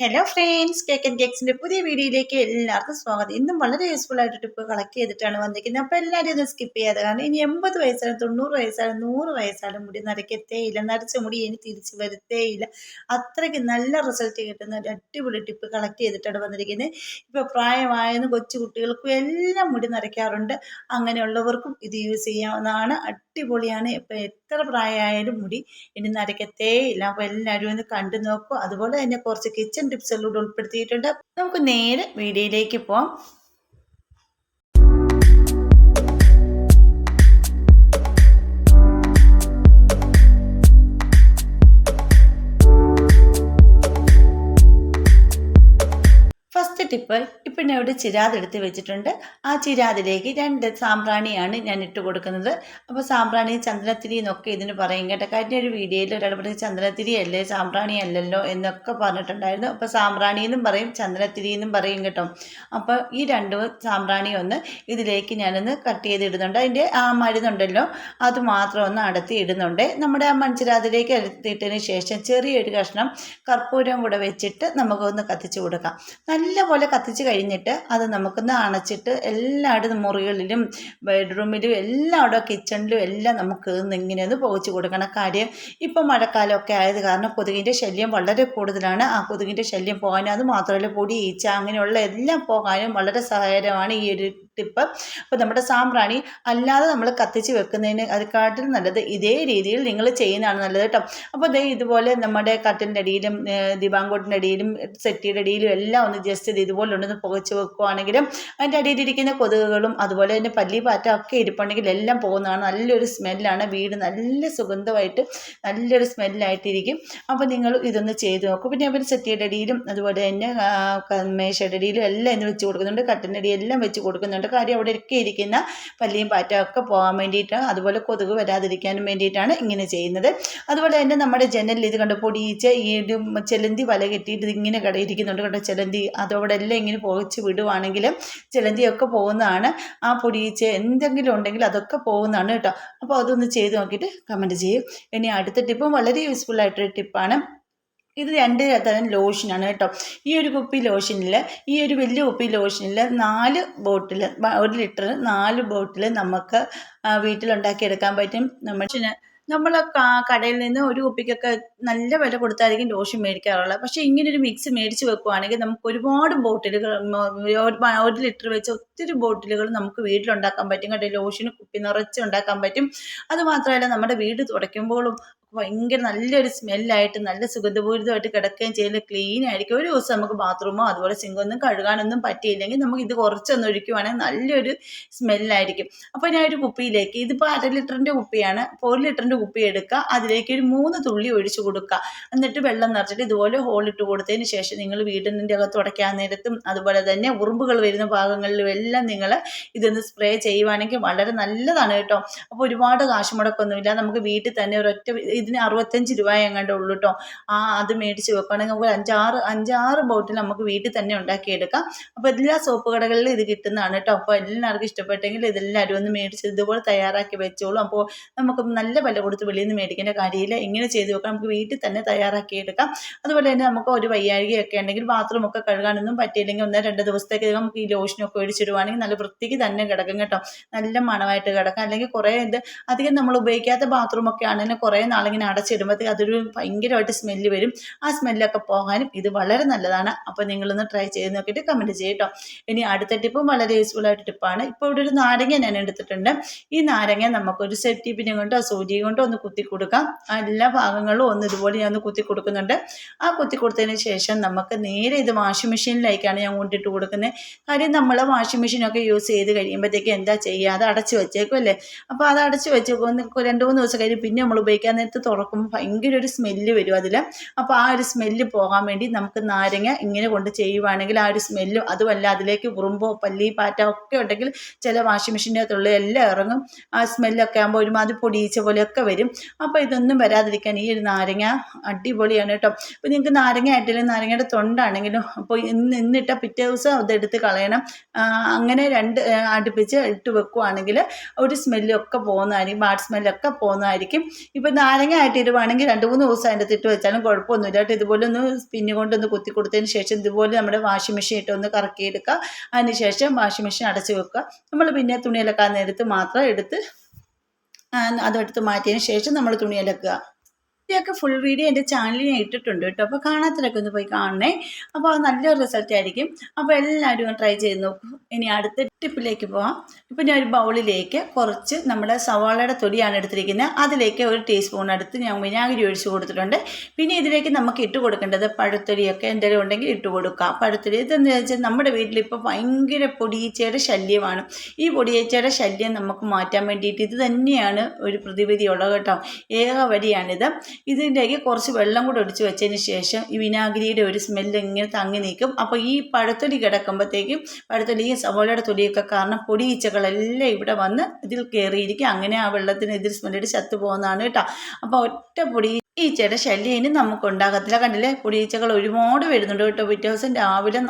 Hello friends cake and കേക്സിന്റെ പുതിയ വീഡിയോയിലേക്ക് എല്ലാവർക്കും സ്വാഗതം. ഇന്നും വളരെ യൂസ്ഫുൾ ആയിട്ട് ടിപ്പ് കളക്ട് ചെയ്തിട്ടാണ് വന്നിരിക്കുന്നത്. അപ്പോൾ എല്ലാവരും ഒന്ന് സ്കിപ്പ് ചെയ്യാതെ കാരണം ഇനി എൺപത് വയസ്സായാലും തൊണ്ണൂറ് വയസ്സായാലും നൂറ് വയസ്സായാലും മുടി നരക്കത്തേയില്ല നരച്ച മുടി ഇനി തിരിച്ചു വരുത്തേയില്ല. അത്രയ്ക്ക് നല്ല റിസൾട്ട് കിട്ടുന്ന ഒരു അടിപൊളി ടിപ്പ് കളക്ട് ചെയ്തിട്ടാണ് വന്നിരിക്കുന്നത്. ഇപ്പോൾ പ്രായമായെന്ന് കൊച്ചു കുട്ടികൾക്കും എല്ലാം മുടി നരയ്ക്കാറുണ്ട്. അങ്ങനെയുള്ളവർക്കും ഇത് യൂസ് ചെയ്യാവുന്നതാണ്. അടിപൊളിയാണ്. ഇപ്പോൾ എത്ര പ്രായമായാലും മുടി ഇനി നരക്കത്തേയില്ല അപ്പോൾ എല്ലാവരും ഒന്ന് കണ്ടു നോക്കും. അതുപോലെ തന്നെ കുറച്ച് കിച്ചൺ ടിപ്സുകളിലൂടെ ഉൾപ്പെടുത്തിയിട്ടുണ്ട്. നമുക്ക് നേരെ വീഡിയോയിലേക്ക് പോവാം. ടിപ്പ് ഇപ്പം ഞാൻ ഇവിടെ ചിരാത് എടുത്ത് വെച്ചിട്ടുണ്ട്. ആ ചിരാതിലേക്ക് രണ്ട് സാമ്പ്രാണിയാണ് ഞാൻ ഇട്ട് കൊടുക്കുന്നത്. അപ്പോൾ സാമ്പ്രാണി ചന്ദ്രത്തിരി എന്നൊക്കെ ഇതിന് പറയും കേട്ടോ. കഴിഞ്ഞ ഒരു വീഡിയോയിൽ ഒരാൾ പറഞ്ഞ് ചന്ദ്രത്തിരി അല്ലേ? സാമ്പ്രാണി അല്ലല്ലോ? എന്നൊക്കെ പറഞ്ഞിട്ടുണ്ടായിരുന്നു. അപ്പോൾ സാമ്പ്രാണി എന്നും പറയും ചന്ദ്രത്തിരി എന്നും പറയും കേട്ടോ. അപ്പോൾ ഈ രണ്ട് സാമ്പ്രാണി ഒന്ന് ഇതിലേക്ക് ഞാനൊന്ന് കട്ട് ചെയ്ത് ചെയ്തിടുന്നുണ്ട് അതിന്റെ ആ മരുന്നുണ്ടല്ലോ അത് മാത്രം ഒന്ന് അടത്തി ഇടുന്നുണ്ട്. നമ്മുടെ ആ മൺചിരാതിലേക്ക് എടുത്തിട്ടതിന് ശേഷം ചെറിയൊരു കഷ്ണം കർപ്പൂരം കൂടെ വെച്ചിട്ട് നമുക്കൊന്ന് കത്തിച്ച് കൊടുക്കാം. നല്ലപോലെ കത്തിച്ച് കഴിഞ്ഞിട്ട് അത് നമുക്കൊന്ന് അണച്ചിട്ട് എല്ലായിടത്തും മുറികളിലും ബെഡ്റൂമിലും എല്ലായിടും കിച്ചണിലും എല്ലാം നമുക്ക് ഇങ്ങനെ ഒന്ന് പോകിച്ച് കൊടുക്കണം. കാര്യം ഇപ്പം മഴക്കാലമൊക്കെ ആയത് കാരണം കൊതുകിന്റെ ശല്യം വളരെ കൂടുതലാണ്. ആ കൊതുകിന്റെ ശല്യം പോകാനും അത് മാത്രമല്ല പൊടി ഈച്ച അങ്ങനെയുള്ള എല്ലാം പോകാനും വളരെ സഹായകരമാണ് ഈ ഒരു ടിപ്പ്. അപ്പോൾ നമ്മുടെ സാമ്പ്രാണി അല്ലാതെ നമ്മൾ കത്തിച്ച് വെക്കുന്നതിന് അതിക്കാട്ടിലും നല്ലത് ഇതേ രീതിയിൽ നിങ്ങൾ ചെയ്യുന്നതാണ് നല്ലത് കേട്ടോ. അപ്പോൾ ദേ ഇതുപോലെ നമ്മുടെ കട്ടിന്റെ അടിയിലും ദിവാങ്കോട്ടിന്റെ അടിയിലും സെറ്റിയുടെ അടിയിലും എല്ലാം ഒന്ന് ജസ്റ്റ് ഇത് ഇതുപോലെ ഉണ്ടെന്ന് പുകച്ച് വെക്കുവാണെങ്കിലും അതിന്റെ അടിയിലിരിക്കുന്ന കൊതുകുകളും അതുപോലെ തന്നെ പല്ലി പാറ്റ ഒക്കെ ഇരിപ്പുണ്ടെങ്കിൽ എല്ലാം പോകുന്നതാണ്. നല്ലൊരു സ്മെല്ലാണ്. വീട് നല്ല സുഗന്ധമായിട്ട് നല്ലൊരു സ്മെല്ലായിട്ടിരിക്കും. അപ്പോൾ നിങ്ങൾ ഇതൊന്ന് ചെയ്ത് നോക്കും. പിന്നെ അവർ സെറ്റിയുടെ അടിയിലും അതുപോലെ തന്നെ മേശയുടെ അടിയിലും എല്ലാം ഇന്ന് വെച്ച് കൊടുക്കുന്നുണ്ട്. കട്ടിന്റെ എല്ലാം വെച്ച് കൊടുക്കുന്നുണ്ട്. കാര്യം അവിടെ ഒക്കെ ഇരിക്കുന്ന പല്ലിയും പാറ്റയും ഒക്കെ പോകാൻ വേണ്ടിയിട്ട് അതുപോലെ കൊതുക് വരാതിരിക്കാനും വേണ്ടിയിട്ടാണ് ഇങ്ങനെ ചെയ്യുന്നത്. അതുപോലെ തന്നെ നമ്മുടെ ജനലിൽ ഇത് കണ്ട് പൊടിയിച്ച് ഈ ചെലന്തി വല കെട്ടിയിട്ട് ഇതിങ്ങനെ കടയിരിക്കുന്നുണ്ട് കണ്ടോ ചെലന്തി? അതവിടെ എല്ലാം ഇങ്ങനെ പോകിച്ച് വിടുവാണെങ്കിൽ ചെലന്തിയൊക്കെ പോകുന്നതാണ്. ആ പൊടിയിച്ച് എന്തെങ്കിലും ഉണ്ടെങ്കിൽ അതൊക്കെ പോകുന്നതാണ് കേട്ടോ. അപ്പോൾ അതൊന്ന് ചെയ്ത് നോക്കിയിട്ട് കമന്റ് ചെയ്യും. ഇനി അടുത്ത ടിപ്പും വളരെ യൂസ്ഫുൾ ആയിട്ടൊരു ടിപ്പാണ് ഇത് രണ്ട് തരം ലോഷനാണ് കേട്ടോ. ഈ ഒരു കുപ്പി ലോഷനിൽ ഈ ഒരു വലിയ കുപ്പി ലോഷനിൽ നാല് ബോട്ടിൽ ഒരു ലിറ്റർ നാല് ബോട്ടിൽ നമുക്ക് വീട്ടിലുണ്ടാക്കിയെടുക്കാൻ പറ്റും. നമ്മൾ നമ്മൾ കടയിൽ നിന്ന് ഒരു കുപ്പിക്കൊക്കെ നല്ല വില കൊടുത്തായിരിക്കും ലോഷൻ മേടിക്കാറുള്ളത്. പക്ഷേ ഇങ്ങനൊരു മിക്സ് മേടിച്ച് വെക്കുവാണെങ്കിൽ നമുക്ക് ഒരുപാട് ബോട്ടിലുകൾ ഒരു ലിറ്റർ വെച്ച് ഒത്തിരി ബോട്ടിലുകൾ നമുക്ക് വീട്ടിലുണ്ടാക്കാൻ പറ്റും. കേട്ടോ ലോഷന് കുപ്പി നിറച്ച് ഉണ്ടാക്കാൻ പറ്റും. അതുമാത്രമല്ല നമ്മുടെ വീട് തുടയ്ക്കുമ്പോഴും ഭയങ്കര നല്ലൊരു സ്മെല്ലായിട്ട് നല്ല സുഗന്ധപൂരിതമായിട്ട് കിടക്കുകയും ചെയ്യുന്ന ക്ലീൻ ആയിരിക്കും. ഒരു ദിവസം നമുക്ക് ബാത്റൂമോ അതുപോലെ സിങ്കൊന്നും കഴുകാനൊന്നും പറ്റിയില്ലെങ്കിൽ നമുക്ക് ഇത് കുറച്ചൊന്ന് ഒഴിക്കുവാണെങ്കിൽ നല്ലൊരു സ്മെല്ലായിരിക്കും അപ്പോൾ ഞാൻ ഒരു കുപ്പിയിലേക്ക് ഇതിപ്പോൾ അര ലിറ്ററിന്റെ കുപ്പിയാണ്. അപ്പോൾ ലിറ്ററിന്റെ കുപ്പി എടുക്കുക. അതിലേക്ക് ഒരു മൂന്ന് തുള്ളി ഒഴിച്ചു കൊടുക്കുക. എന്നിട്ട് വെള്ളം നിറച്ചിട്ട് ഇതുപോലെ ഹോളിട്ട് കൊടുത്തതിന് ശേഷം നിങ്ങൾ വീടിന്റെ അകത്ത് തുടയ്ക്കാൻ നേരത്തും അതുപോലെ തന്നെ ഉറുമ്പുകൾ വരുന്ന ഭാഗങ്ങളിലും എല്ലാം നിങ്ങൾ ഇതൊന്ന് സ്പ്രേ ചെയ്യുവാണെങ്കിൽ വളരെ നല്ലതാണ് കേട്ടോ. അപ്പോൾ ഒരുപാട് കാശ് മുടക്കൊന്നുമില്ല. നമുക്ക് വീട്ടിൽ തന്നെ ഒരൊറ്റ ഇതിന് അറുപത്തഞ്ച് രൂപ എങ്ങാണ്ട് ഉള്ളൂ കേട്ടോ ആ അത് മേടിച്ച് വെക്കുകയാണെങ്കിൽ നമുക്ക് അഞ്ചാറ് അഞ്ചാറ് ബോട്ടിൽ നമുക്ക് വീട്ടിൽ തന്നെ ഉണ്ടാക്കിയെടുക്കാം. അപ്പോൾ എല്ലാ സോപ്പ് കടകളിലും ഇത് കിട്ടുന്നതാണ് കേട്ടോ അപ്പോൾ എല്ലാവർക്കും ഇഷ്ടപ്പെട്ടെങ്കിൽ ഇതെല്ലാവരും ഒന്ന് മേടിച്ച് ഇതുപോലെ തയ്യാറാക്കി വെച്ചോളൂ. അപ്പോൾ നമുക്ക് നല്ല വില കൊടുത്ത് വെളിയിൽ നിന്ന് മേടിക്കേണ്ട കാര്യമില്ല. ഇങ്ങനെ ചെയ്ത് വെക്കാം നമുക്ക് വീട്ടിൽ തന്നെ തയ്യാറാക്കിയെടുക്കാം. അതുപോലെ തന്നെ നമുക്ക് ഒരു വയ്യാഴികയൊക്കെ ഉണ്ടെങ്കിൽ ബാത്റൂം ഒക്കെ കഴുകാനൊന്നും പറ്റിയില്ലെങ്കിൽ ഒന്നോ രണ്ട് ദിവസത്തേക്ക് നമുക്ക് ഈ ലോഷനൊക്കെ ഒഴിച്ചിടുവാണെങ്കിൽ നല്ല വൃത്തിക്ക് തന്നെ കിടക്കും കേട്ടോ. നല്ല മണമായിട്ട് കിടക്കാം. അല്ലെങ്കിൽ കുറേ ഇത് അധികം നമ്മൾ ഉപയോഗിക്കാത്ത ബാത്റൂം ഒക്കെ ആണെങ്കിൽ കുറേ നാൾ നമ്മളിങ്ങനെ അടച്ചിടുമ്പോഴത്തേക്ക് അതൊരു ഭയങ്കരമായിട്ട് സ്മെല്ല് വരും. ആ സ്മെല്ലൊക്കെ പോകാനും ഇത് വളരെ നല്ലതാണ്. അപ്പോൾ നിങ്ങളൊന്ന് ട്രൈ ചെയ്ത് നോക്കിയിട്ട് കമന്റ് ചെയ്യട്ടോ ഇനി അടുത്ത ടിപ്പും വളരെ യൂസ്ഫുൾ ആയിട്ട് ടിപ്പാണ് ഇപ്പോൾ ഇവിടെ ഒരു നാരങ്ങ ഞാൻ എടുത്തിട്ടുണ്ട്. ഈ നാരങ്ങ നമുക്കൊരു സെഫ്റ്റി പിന്നെ കൊണ്ടോ സൂചി കൊണ്ടോ ഒന്ന് കുത്തി കൊടുക്കാം. എല്ലാ ഭാഗങ്ങളും ഒന്ന് ഇതുപോലെ ഞാൻ ഒന്ന് കുത്തി കൊടുക്കുന്നുണ്ട്. ആ കുത്തി കൊടുത്തതിന് ശേഷം നമുക്ക് നേരെ ഇത് വാഷിംഗ് മെഷീനിലേക്കാണ് ഞാൻ കൊണ്ടിട്ട് കൊടുക്കുന്നത്. കാര്യം നമ്മൾ വാഷിംഗ് മെഷീനൊക്കെ യൂസ് ചെയ്ത് കഴിയുമ്പോഴത്തേക്ക് എന്താ ചെയ്യുക അത് അടച്ച് വെച്ചേക്കും അല്ലേ? അപ്പോൾ അത് അടച്ച് വെച്ചേക്കും. രണ്ട് മൂന്ന് ദിവസം കഴിഞ്ഞ് പിന്നെ നമ്മൾ ഉപയോഗിക്കാൻ നേരത്ത് തുറക്കുമ്പോൾ ഭയങ്കര ഒരു സ്മെല്ല് വരും അതിൽ അപ്പോൾ ആ ഒരു സ്മെല്ല് പോകാൻ വേണ്ടി നമുക്ക് നാരങ്ങ ഇങ്ങനെ കൊണ്ട് ചെയ്യുവാണെങ്കിൽ ആ ഒരു സ്മെല്ലും അതുമല്ല അതിലേക്ക് ഉറുമ്പോ പല്ലി പാറ്റ ഒക്കെ ഉണ്ടെങ്കിൽ ചില വാഷിംഗ് മെഷീന്റെ അകത്തുള്ള എല്ലാം ഇറങ്ങും. ആ സ്മെല്ലൊക്കെ ആകുമ്പോൾ ഒരുമാതിരി പൊടിയിച്ച പോലെയൊക്കെ വരും. അപ്പോൾ ഇതൊന്നും വരാതിരിക്കാൻ ഈ ഒരു നാരങ്ങ അടിപൊളിയാണ് കേട്ടോ. അപ്പോൾ നിങ്ങൾക്ക് നാരങ്ങ ആയിട്ടില്ല? നാരങ്ങയുടെ തൊണ്ടാണെങ്കിലും അപ്പോൾ ഇന്ന് ഇന്നിട്ട പിറ്റേ ദിവസം അതെടുത്ത് കളയണം. അങ്ങനെ രണ്ട് അടുപ്പിച്ച് ഇട്ട് വെക്കുവാണെങ്കിൽ ഒരു സ്മെല്ലൊക്കെ പോകുന്നതായിരിക്കും ബാഡ് സ്മെല്ലൊക്കെ പോകുന്നതായിരിക്കും. ഇപ്പോൾ നാരങ്ങ ആയിട്ട് ഇടുവാണെങ്കിൽ രണ്ട് മൂന്ന് ദിവസം അതിന്റെ തിട്ട് വെച്ചാലും കുഴപ്പമൊന്നുമില്ല. കേട്ടോ ഇതുപോലെ ഒന്ന് സ്പിന്ന് കൊണ്ടൊന്ന് കുത്തി കൊടുത്തതിന് ശേഷം ഇതുപോലെ നമ്മുടെ വാഷിംഗ് മെഷീൻ ഇട്ട് ഒന്ന് കറക്കിയെടുക്കുക. അതിന് ശേഷം വാഷിംഗ് മെഷീൻ അടച്ചു വെക്കുക. നമ്മൾ പിന്നെ തുണിയിലക്കാൻ നേരത്ത് മാത്രം എടുത്ത് അതെടുത്ത് മാറ്റിയതിന് ശേഷം നമ്മൾ തുണിയിലക്കുക ഇതിന്റെയൊക്കെ ഫുൾ വീഡിയോ എന്റെ ചാനലിൽ ഞാൻ ഇട്ടിട്ടുണ്ട് കേട്ടോ. അപ്പോൾ കാണാത്തവരൊക്കെ ഒന്ന് പോയി കാണണേ. അപ്പോൾ അത് നല്ലൊരു റിസൾട്ട് ആയിരിക്കും. അപ്പോൾ എല്ലാവരും ട്രൈ ചെയ്ത് നോക്കൂ. ഇനി അടുത്ത ടിപ്പിലേക്ക് പോവാം. ഇപ്പോൾ ഞാൻ ഒരു ബൗളിലേക്ക് കുറച്ച് നമ്മുടെ സവാളയുടെ തൊടിയാണ് എടുത്തിരിക്കുന്നത്. അതിലേക്ക് ഒരു ടീസ്പൂൺ എടുത്ത് ഞാൻ വിനാഗിരി ഒഴിച്ച് കൊടുത്തിട്ടുണ്ട്. പിന്നെ ഇതിലേക്ക് നമുക്ക് ഇട്ട് കൊടുക്കേണ്ടത് പഴത്തൊലിയൊക്കെ എന്തെങ്കിലും ഉണ്ടെങ്കിൽ ഇട്ട് കൊടുക്കാം. പഴത്തൊലി ഇതെന്ന് വെച്ചാൽ നമ്മുടെ വീട്ടിലിപ്പോൾ ഭയങ്കര പൊടിയീച്ചയുടെ ശല്യമാണ്. ഈ പൊടിയീച്ചയുടെ ശല്യം നമുക്ക് മാറ്റാൻ വേണ്ടിയിട്ട് ഇത് തന്നെയാണ് ഒരു പ്രതിവിധിയുള്ളത് കേട്ടോ. ഏക വഴിയാണിത് ഇതിലേക്ക് കുറച്ച് വെള്ളം കൂടെ ഒഴിച്ച് വെച്ചതിന് ശേഷം ഈ വിനാഗിരിയുടെ ഒരു സ്മെല്ല് ഇങ്ങനെ തങ്ങി നീക്കും അപ്പോൾ ഈ പഴത്തൊലി കിടക്കുമ്പോഴത്തേക്കും പഴത്തൊലി ഈ സവോളയുടെ തൊലിയൊക്കെ കാരണം പൊടിയീച്ചകളെല്ലാം ഇവിടെ വന്ന് ഇതിൽ കയറിയിരിക്കും അങ്ങനെ ആ വെള്ളത്തിന് ഇതിൽ സ്മെല്ലിട്ട് ചത്തു പോകുന്നതാണ് കേട്ടോ. അപ്പോൾ ഒറ്റ പൊടി ഈച്ചയുടെ ശല്യം ഇനി നമുക്ക് ഉണ്ടാകത്തില്ല. കണ്ടില്ലേ? പൊടിയീച്ചകൾ ഒരുപാട് വരുന്നുണ്ട് കേട്ടോ. പിറ്റേ ദിവസം രാവിലെ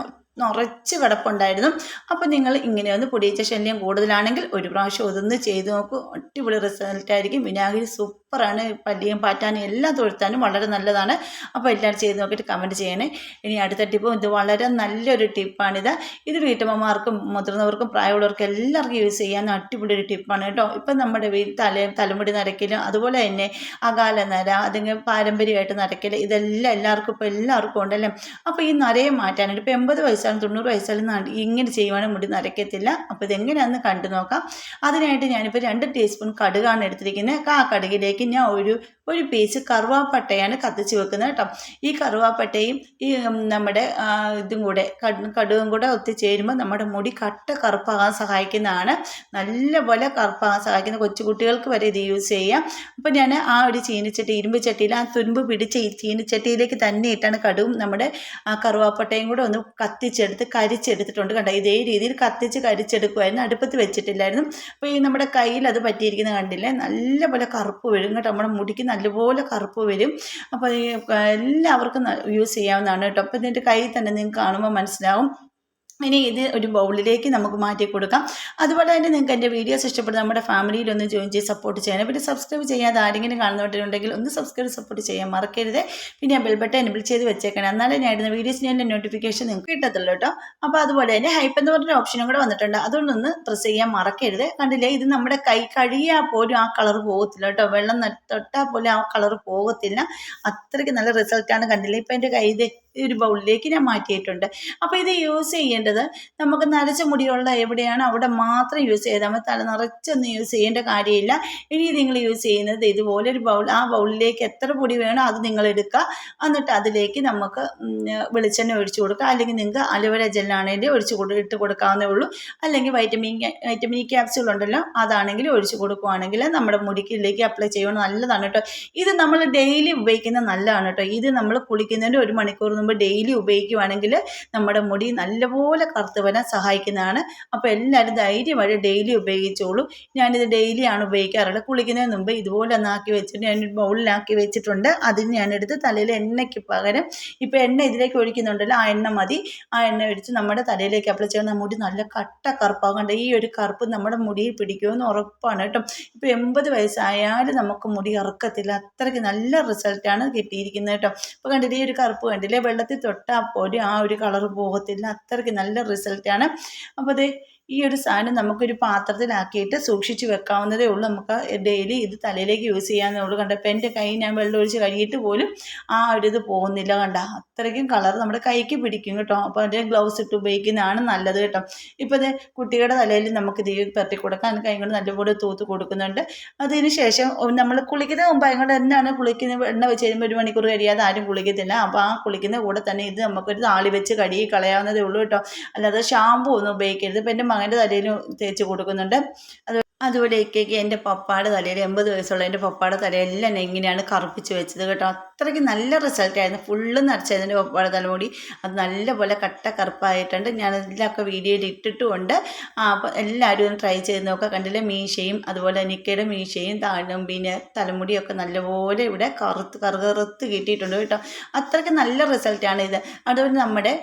നിറച്ച് കിടപ്പുണ്ടായിരുന്നു. അപ്പോൾ നിങ്ങൾ ഇങ്ങനെ ഒന്ന് പൊടിയിച്ച ശല്യം കൂടുതലാണെങ്കിൽ ഒരു പ്രാവശ്യം ഒതൊന്ന് ചെയ്ത് നോക്കൂ. അടിപൊളി റിസൾട്ടായിരിക്കും വിനാഗിരി വിനാഗിരി സൂപ്പറാണ്. പല്ലിയും പാറ്റാനും എല്ലാം തൊഴുത്താനും വളരെ നല്ലതാണ്. അപ്പോൾ എല്ലാവരും ചെയ്ത് നോക്കിയിട്ട് കമന്റ് ചെയ്യണേ. ഇനി അടുത്ത ടിപ്പും ഇത് വളരെ നല്ലൊരു ടിപ്പാണിത് ഇത് വീട്ടമ്മമാർക്കും മുതിർന്നവർക്കും പ്രായമുള്ളവർക്കും എല്ലാവർക്കും യൂസ് ചെയ്യാൻ അടിപൊളി ഒരു ടിപ്പാണ് കേട്ടോ. ഇപ്പം നമ്മുടെ തല തലമുടി നരയ്ക്കലും അതുപോലെ തന്നെ അകാല നര അതിങ്ങനെ പാരമ്പര്യമായിട്ട് നരയ്ക്കൽ ഇതെല്ലാം എല്ലാവർക്കും ഇപ്പോൾ എല്ലാവർക്കും ഉണ്ടല്ലേ? അപ്പോൾ ഈ നരയെ മാറ്റാനായിട്ട് ഇപ്പോൾ എൺപത് വയസ്സാണ് തൊണ്ണൂറ് വയസ്സായാലും ഇങ്ങനെ ചെയ്യുവാണെങ്കിൽ മുടി നരയ്ക്കത്തില്ല. അപ്പോൾ ഇതെങ്ങനെയാണെന്ന് കണ്ടു നോക്കാം. അതിനായിട്ട് ഞാനിപ്പോൾ രണ്ട് ടീസ്പൂൺ കടുകാണ് എടുത്തിരിക്കുന്നത്. ആ കടുകിലേക്ക് ഞാൻ ഒരു ഒരു പീസ് കറുവാപ്പട്ടയാണ് കത്തിച്ച് വെക്കുന്നത് കേട്ടോ. ഈ കറുവാപ്പട്ടയും ഈ നമ്മുടെ ഇതും കൂടെ കടുവും കൂടെ ഒത്തുചേരുമ്പോൾ നമ്മുടെ മുടി കട്ട കറുപ്പാകാൻ സഹായിക്കുന്നതാണ്. നല്ലപോലെ കറുപ്പാകാൻ സഹായിക്കുന്ന കൊച്ചുകുട്ടികൾക്ക് വരെ ഇത് യൂസ് ചെയ്യാം. അപ്പോൾ ഞാൻ ആ ഒരു ചീനിച്ചട്ടി ഇരുമ്പ് ചട്ടിയിൽ ആ തുരുമ്പ് പിടിച്ച് ഈ ചീനിച്ചട്ടിയിലേക്ക് തന്നെ ഇട്ടാണ് കടുവും നമ്മുടെ ആ കറുവാപ്പട്ടയും കൂടെ ഒന്ന് കത്തിച്ചെടുത്ത് കരിച്ചെടുത്തിട്ടുണ്ട് കണ്ടോ. ഇതേ രീതിയിൽ കത്തിച്ച് കരിച്ചെടുക്കുമായിരുന്നു അടുപ്പത്ത് വെച്ചിട്ടില്ലായിരുന്നു. അപ്പോൾ ഈ നമ്മുടെ കയ്യിൽ അത് പറ്റിയിരിക്കുന്നത് കണ്ടില്ലേ? നല്ലപോലെ കറുപ്പ് വിഴുങ്ങിട്ട് നമ്മുടെ മുടിക്ക് നല്ലപോലെ കറുപ്പ് വരും. അപ്പോൾ എല്ലാവർക്കും യൂസ് ചെയ്യാവുന്നതാണ് കേട്ടോ. അപ്പോൾ ഇതിന്റെ കൈ തന്നെ നിങ്ങൾക്ക് കാണുമ്പോൾ മനസ്സിലാവും. ഇനി ഇത് ഒരു ബൗളിലേക്ക് നമുക്ക് മാറ്റി കൊടുക്കാം. അതുപോലെ തന്നെ നിങ്ങൾക്ക് എന്റെ വീഡിയോസ് ഇഷ്ടപ്പെടുന്ന നമ്മുടെ ഫാമിലിയിൽ ഒന്ന് ജോയിൻ ചെയ്ത് സപ്പോർട്ട് ചെയ്യണം പിന്നെ സബ്സ്ക്രൈബ് ചെയ്യാതെ ആരെങ്കിലും കാണുന്നവരുണ്ടെങ്കിൽ ഒന്ന് സബ്സ്ക്രൈബ് സപ്പോർട്ട് ചെയ്യാൻ മറക്കരുത്. പിന്നെ ആ ബെൽബട്ടൺ എനബിൾ ചെയ്ത് വെച്ചേക്കണം. എന്നാലേ ഞാൻ ഇടുന്ന എന്റെ നോട്ടിഫിക്കേഷൻ നിങ്ങൾക്ക് കിട്ടത്തുള്ളൂ കേട്ടോ. അപ്പോൾ അതുപോലെ തന്നെ ഹൈപ്പ് എന്ന് പറഞ്ഞൊരു ഓപ്ഷനും കൂടെ വന്നിട്ടുണ്ട്. അതുകൊണ്ടൊന്ന് പ്രസ് ചെയ്യാൻ മറക്കരുത്. കണ്ടില്ലേ? ഇത് നമ്മുടെ കൈ കഴിയാൽ പോലും ആ കളർ പോകത്തില്ല കേട്ടോ. വെള്ളം തൊട്ടാൽ പോലും ആ കളർ പോകത്തില്ല. അത്രയ്ക്ക് നല്ല റിസൾട്ടാണ് കണ്ടില്ലേ? ഇപ്പം എന്റെ കൈ ഒരു ബൗളിലേക്ക് ഞാൻ മാറ്റിയിട്ടുണ്ട്. അപ്പോൾ ഇത് യൂസ് ചെയ്യേണ്ടത് നമുക്ക് നരച്ച മുടിയുള്ള എവിടെയാണ്? അവിടെ മാത്രം യൂസ് ചെയ്താൽ മതി. തല നിറച്ചൊന്നും യൂസ് ചെയ്യേണ്ട കാര്യമില്ല. ഇനി നിങ്ങൾ യൂസ് ചെയ്യുന്നത് ഇതുപോലെ ഒരു ബൗൾ ആ ബൗളിലേക്ക് എത്ര പൊടി വേണോ അത് നിങ്ങൾ എടുക്കുക. എന്നിട്ട് അതിലേക്ക് നമുക്ക് വെളിച്ചെണ്ണ ഒഴിച്ചു കൊടുക്കുക. അല്ലെങ്കിൽ നിങ്ങൾക്ക് അലുവര ജെല്ലാണെങ്കിൽ ഒഴിച്ച് കൊടു ഇട്ട് കൊടുക്കാവുന്നേ ഉള്ളൂ. അല്ലെങ്കിൽ വൈറ്റമിൻ വൈറ്റമിൻ ക്യാപ്സ്യൂൾ ഉണ്ടല്ലോ അതാണെങ്കിൽ ഒഴിച്ച് കൊടുക്കുവാണെങ്കിൽ നമ്മുടെ മുടിക്കിലേക്ക് അപ്ലൈ ചെയ്യണം നല്ലതാണ് കേട്ടോ. ഇത് നമ്മൾ ഡെയിലി ഉപയോഗിക്കുന്നത് നല്ലതാണ് കേട്ടോ. ഇത് നമ്മൾ കുളിക്കുന്നതിന്റെ ഒരു മണിക്കൂർ മുമ്പ് ഡെയിലി ഉപയോഗിക്കുവാണെങ്കിൽ നമ്മുടെ മുടി നല്ലപോലെ കറുത്ത് വരാൻ സഹായിക്കുന്നതാണ്. അപ്പോൾ എല്ലാവരും ധൈര്യമായി ഡെയിലി ഉപയോഗിച്ചോളൂ. ഞാനിത് ഡെയിലിയാണ് ഉപയോഗിക്കാറുള്ളത്. കുളിക്കുന്നതിന് മുമ്പ് ഇതുപോലെ ഒന്നാക്കി വെച്ചിട്ട് ഞാൻ ബൗളിലാക്കി വെച്ചിട്ടുണ്ട്. അതിന് ഞാൻ എടുത്ത് തലയിൽ എണ്ണയ്ക്ക് പകരം ഇപ്പോൾ എണ്ണ ഇതിലേക്ക് ഒഴിക്കുന്നുണ്ടല്ലോ ആ എണ്ണ മതി. ആ എണ്ണ ഒഴിച്ച് നമ്മുടെ തലയിലേക്ക് അപ്ലൈ ചെയ്യുന്ന മുടി നല്ല കട്ട കറുപ്പാകേണ്ട ഈ ഒരു കറുപ്പ് നമ്മുടെ മുടിയിൽ പിടിക്കുമെന്ന് ഉറപ്പാണ് കേട്ടോ. ഇപ്പോൾ എൺപത് വയസ്സായാലും നമുക്ക് മുടി ഇറക്കത്തില്ല. അത്രയ്ക്ക് നല്ല റിസൾട്ടാണ് കിട്ടിയിരിക്കുന്നത് കേട്ടോ. ഇപ്പോൾ കണ്ടില്ലേ ഈ ഒരു കറുപ്പ് കണ്ടില്ലേ വെള്ളത്തിൽ തൊട്ടാൽ പോലും ആ ഒരു കളർ പോകത്തില്ല. അത്രയ്ക്ക് നല്ല റിസൾട്ടാണ് അപ്പോൾ അത് ഈ ഒരു സാധനം നമുക്കൊരു പാത്രത്തിലാക്കിയിട്ട് സൂക്ഷിച്ച് വെക്കാവുന്നതേ ഉള്ളൂ. നമുക്ക് ഡെയിലി ഇത് തലയിലേക്ക് യൂസ് ചെയ്യാവുന്നേ ഉള്ളൂ. കണ്ട ഇപ്പം എന്റെ കൈ ഞാൻ വെള്ളം ഒഴിച്ച് കഴുകിയിട്ട് പോലും ആ ഒരു ഇത് പോകുന്നില്ല. കണ്ട അത്രയ്ക്കും കളർ നമ്മുടെ കൈക്ക് പിടിക്കും കേട്ടോ. അപ്പോൾ അതിന്റെ ഗ്ലൗസ് ഇട്ട് ഉപയോഗിക്കുന്നതാണ് നല്ലത് കേട്ടോ. ഇപ്പോൾ ഇത് കുട്ടിയുടെ തലയിൽ നമുക്ക് ഇത് പരട്ടി കൊടുക്കാം കൈ കൊണ്ട് നല്ലപോലെ തൂത്ത് കൊടുക്കുന്നുണ്ട്. അതിന് ശേഷം നമ്മൾ കുളിക്കുന്ന മുമ്പ് അതുകൊണ്ട് തന്നെയാണ് കുളിക്കുന്ന എണ്ണ വെച്ച് കഴിയുമ്പോൾ ഒരു മണിക്കൂർ കഴിയാതെ ആരും കുളിക്കത്തില്ല. അപ്പോൾ ആ കുളിക്കുന്ന കൂടെ തന്നെ ഇത് നമുക്കൊരു താളി വെച്ച് കഴുകി കളയാവുന്നതേ ഉള്ളൂ കേട്ടോ. അല്ലാതെ ഷാമ്പു ഒന്നും ഉപയോഗിക്കരുത്. ഇപ്പം എന്റെ മകന്റെ തലയിലും തേച്ച് കൊടുക്കുന്നുണ്ട്. അത് അതുപോലെ ഇക്കയ്ക്ക് എന്റെ പപ്പായുടെ തലയിൽ എൺപത് വയസ്സുള്ള എന്റെ പപ്പായുടെ തലയെല്ലാം എങ്ങനെയാണ് കറുപ്പിച്ച് വെച്ചത് കേട്ടോ. അത്രയ്ക്ക് നല്ല റിസൾട്ടായിരുന്നു ഫുള്ള് നിറച്ചായിരുന്നു എന്റെ പപ്പായുടെ തലമുടി. അത് നല്ല നല്ലപോലെ കട്ട കറുപ്പായിട്ടുണ്ട്. ഞാൻ ഇതിലൊക്കെ വീഡിയോയിൽ ഇട്ടിട്ടുമുണ്ട്. അപ്പോൾ എല്ലാവരും ഒന്ന് ട്രൈ ചെയ്ത് നോക്കുക. കണ്ടില്ലേ മീശയും അതുപോലെ നിക്കയുടെ മീശയും താഴും പിന്നെ തലമുടിയൊക്കെ നല്ലപോലെ ഇവിടെ കറുത്ത് കറുകറുത്ത് കിട്ടിയിട്ടുണ്ട് കേട്ടോ. അത്രയ്ക്ക് നല്ല റിസൾട്ടാണ് ഇത്. അതുപോലെ നമ്മുടെ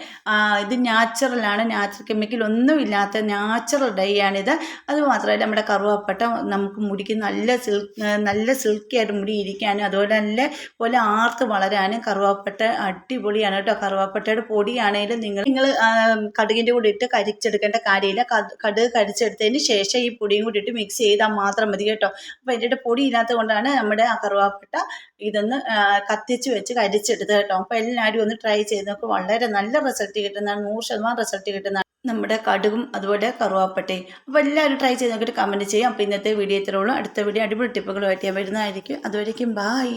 ഇത് നാച്ചുറലാണ് നാച്ചുറൽ കെമിക്കൽ ഒന്നുമില്ലാത്ത നാച്ചുറൽ ഡൈ ആണിത്. അതുമാത്രമല്ല നമ്മുടെ കറുവ കറുവാപ്പട്ട നമുക്ക് മുടിക്ക് നല്ല സിൽക്ക് നല്ല സിൽക്കി ആയിട്ട് മുടി ഇരിക്കാനും അതുപോലെ നല്ല പോലെ ആർത്ത് വളരാനും കറുവാപ്പട്ട അടിപൊളിയാണ് കേട്ടോ. കറുവാപ്പട്ടയുടെ പൊടിയാണെങ്കിലും നിങ്ങൾ നിങ്ങൾ കടുകിന്റെ കൂടെ ഇട്ട് കരിച്ചെടുക്കേണ്ട കാര്യമില്ല. കട് കടുക് കരിച്ചെടുത്തതിന് ശേഷം ഈ പൊടിയും കൂടി ഇട്ട് മിക്സ് ചെയ്താൽ മാത്രം മതി കേട്ടോ. അപ്പോൾ ഇതിന്റെ പൊടി ഇല്ലാത്തത് കൊണ്ടാണ് നമ്മുടെ ആ കറുവാപ്പട്ട ഇതൊന്ന് കത്തിച്ച് വെച്ച് കരിച്ചെടുത്തത് കേട്ടോ. അപ്പോൾ എല്ലാവരും ഒന്ന് ട്രൈ ചെയ്ത് നോക്ക്. വളരെ നല്ല റിസൾട്ട് കിട്ടുന്നതാണ്. നൂറ് ശതമാനം റിസൾട്ട് കിട്ടുന്നതാണ്. നമ്മുടെ കടുകും അതുപോലെ കറുവാപ്പട്ടയും. അപ്പോൾ എല്ലാവരും ട്രൈ ചെയ്ത് നോക്കിയിട്ട് കമന്റ് ചെയ്യാം. അപ്പോൾ ഇന്നത്തെ വീഡിയോ ഇത്രയുള്ളൂ അടുത്ത വീഡിയോ അടിപൊളി ടിപ്പുകളുമായിട്ട് ഞാൻ വരുന്നതായിരിക്കും. അതുവരേക്കും ബായ്